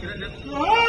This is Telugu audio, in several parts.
Aaaa!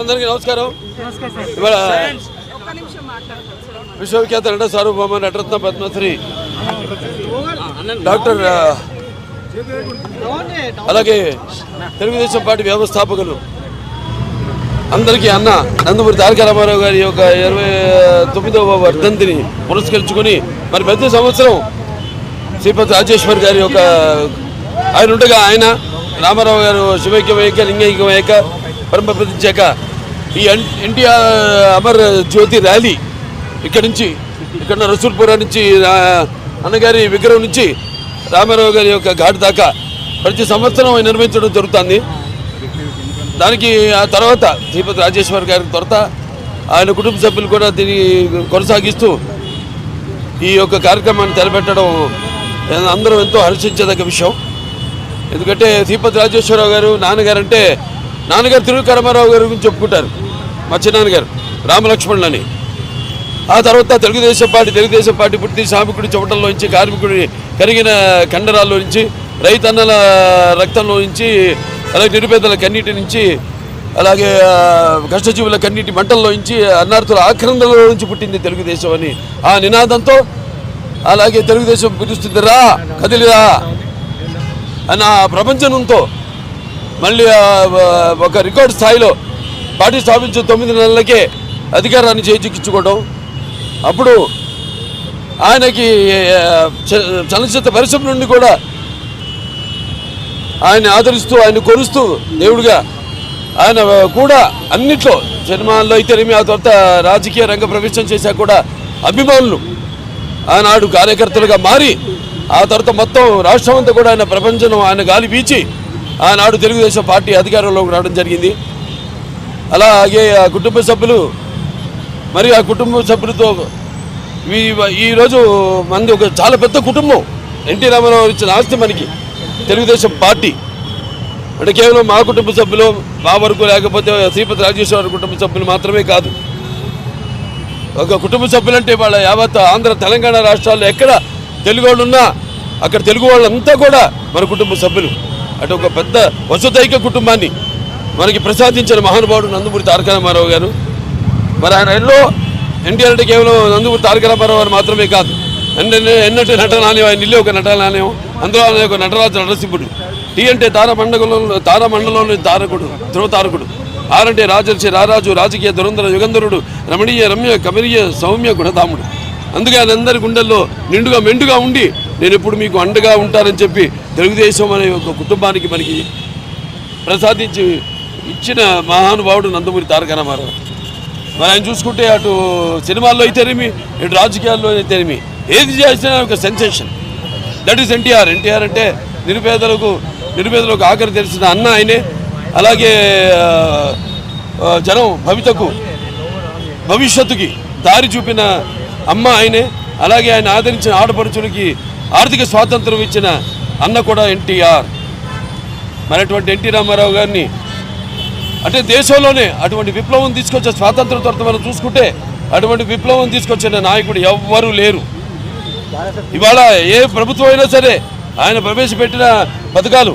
అందరికీ నమస్కారం. ఇవాళ విశ్వవిఖ్యాత నట సార్వభౌమ నటరత్న పద్మశ్రీ డాక్టర్ అలాగే తెలుగుదేశం పార్టీ వ్యవస్థాపకులు అందరికీ అన్న నందమూరి తారక రామారావు గారి యొక్క ఇరవై తొమ్మిదవ వర్ధంతిని పురస్కరించుకొని మరి ప్రతి సంవత్సరం శ్రీపతి రాజేశ్వర్ గారి యొక్క ఆయన ఉండగా ఆయన రామారావు గారు శివైక్యం వేయక లింగైక్యం పరమ ప్రతించాక ఈ N NTR Amar Jyothi rally ఇక్కడి నుంచి ఇక్కడ రసూల్పురా నుంచి అన్నగారి విగ్రహం నుంచి రామారావు గారి యొక్క ఘాట్ దాకా ప్రతి సంవత్సరం నిర్వహించడం జరుగుతుంది. దానికి ఆ తర్వాత శ్రీపతి రాజేశ్వర్ గారి తర్వాత ఆయన కుటుంబ సభ్యులు కూడా దీన్ని కొనసాగిస్తూ ఈ యొక్క కార్యక్రమాన్ని తలపెట్టడం అందరం ఎంతో హర్షించదగ్గ విషయం. ఎందుకంటే శ్రీపతి రాజేశ్వరరావు గారు నాన్నగారు అంటే నాన్నగారు తిరుకరమారావు గారి గురించి చెప్పుకుంటారు. మా చిన్నాన్నగారు రామలక్ష్మణులని. ఆ తర్వాత తెలుగుదేశం పార్టీ తెలుగుదేశం పార్టీ పుట్టి శ్రామికుడి చెవటంలో నుంచి కార్మికుడి కరిగిన కండరాల్లో నుంచి రైతన్నల రక్తంలో నుంచి అలాగే నిరుపేదల కన్నీటి నుంచి అలాగే ఆ, కష్టజీవుల కన్నీటి మంటల్లో నుంచి అన్నార్థుల ఆక్రందనలో నుంచి పుట్టింది తెలుగుదేశం అని. ఆ నినాదంతో అలాగే తెలుగుదేశం పిలుస్తుంది రా కదిలిరా అన్న ఆ ప్రపంచంతో మళ్ళీ ఒక రికార్డు స్థాయిలో పార్టీ స్థాపించిన తొమ్మిది నెలలకే అధికారాన్ని చేజిక్కించుకోవడం. అప్పుడు ఆయనకి చ- చలనచిత్ర పరిశ్రమ నుండి కూడా ఆయన ఆదరిస్తూ ఆయన కొరుస్తూ దేవుడిగా ఆయన కూడా అన్నిట్లో సినిమాల్లో అయితేనేమి ఆ తర్వాత రాజకీయ రంగ ప్రవేశం చేశాక కూడా అభిమానులు ఆనాడు కార్యకర్తలుగా మారి ఆ తర్వాత మొత్తం రాష్ట్రం అంతా కూడా ఆయన ప్రపంచం ఆయన గాలి వీచి ఆనాడు తెలుగుదేశం పార్టీ అధికారంలోకి రావడం జరిగింది. అలాగే ఆ కుటుంబ సభ్యులు మరి ఆ కుటుంబ సభ్యులతో ఈ- ఈరోజు మంది ఒక చాలా పెద్ద కుటుంబం. ఎన్టీ రామారావు ఇచ్చిన ఆస్తి మనకి. తెలుగుదేశం పార్టీ అంటే కేవలం మా కుటుంబ సభ్యులు మా వరకు లేకపోతే శ్రీపతి రాజేశ్వర కుటుంబ సభ్యులు మాత్రమే కాదు. ఒక కుటుంబ సభ్యులంటే వాళ్ళ యావత్ ఆంధ్ర తెలంగాణ రాష్ట్రాల్లో ఎక్కడ తెలుగు వాళ్ళు ఉన్నా అక్కడ తెలుగు వాళ్ళంతా కూడా మన కుటుంబ సభ్యులు. అటు ఒక పెద్ద వసుదైక కుటుంబాన్ని మనకి ప్రసాదించిన మహానుభావుడు నందమూరి తారక రామారావు గారు. మరి ఆయన ఎన్నో ఎన్టీఆర్ అంటే కేవలం నందమూరి తారక రామారావు గారు మాత్రమే కాదు. అంటే ఎన్నటి నట నాణ్యం ఆయన ఇల్లు ఒక నట నాణ్యం అందులో ఆయన ఒక నటరాజు నరసింహుడు. టీ అంటే తారమండలంలో తారమండలంలోని తారకుడు ధ్రువ తారకుడు ఆరంటే రాజర్షి రారాజు రాజకీయ దురంధర యుగంధరుడు రమణీయ రమ్య కమనీయ సౌమ్య గుణధాముడు. అందుకే అందరి గుండెల్లో నిండుగా మెండుగా ఉండి నేను ఎప్పుడు మీకు అండగా ఉంటానని చెప్పి తెలుగుదేశం అనే ఒక కుటుంబానికి మనకి ప్రసాదించి ఇచ్చిన మహానుభావుడు నందమూరి తారక రామారావు మరి ఆయన చూసుకుంటే అటు సినిమాల్లో అయితేనేమి ఇటు రాజకీయాల్లో అయితేనేమి ఏది చేసినా ఒక sensation that is NTR NTR అంటే నిరుపేదలకు నిరుపేదలకు ఆఖరి తెలిసిన అన్న ఆయనే. అలాగే జనం భవితకు భవిష్యత్తుకి దారి చూపిన అమ్మ ఆయనే. అలాగే ఆయన ఆదరించిన ఆడపడుచులకి ఆర్థిక స్వాతంత్రం ఇచ్చిన అన్న కూడా ఎన్టీఆర్ మరి అటువంటి ఎన్టీ రామారావు గారిని అంటే దేశంలోనే అటువంటి విప్లవం తీసుకొచ్చే స్వాతంత్ర తర్వాత మనం చూసుకుంటే అటువంటి విప్లవం తీసుకొచ్చిన నాయకుడు ఎవ్వరూ లేరు. ఇవాళ ఏ ప్రభుత్వం అయినా సరే ఆయన ప్రవేశపెట్టిన పథకాలు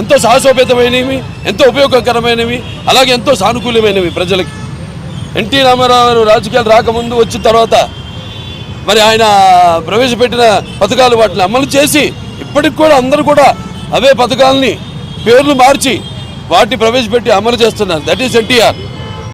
ఎంతో సాహసోపేతమైనవి ఎంతో ఉపయోగకరమైనవి అలాగే ఎంతో సానుకూలమైనవి ప్రజలకి. ఎన్టీ రామారావు రాజకీయాలు రాకముందు వచ్చిన తర్వాత మరి ఆయన ప్రవేశపెట్టిన పథకాలు వాటిని అమలు చేసి ఇప్పటికి కూడా అందరూ కూడా అవే పథకాలని పేర్లు మార్చి వాటిని ప్రవేశపెట్టి అమలు చేస్తున్నారు. That is NTR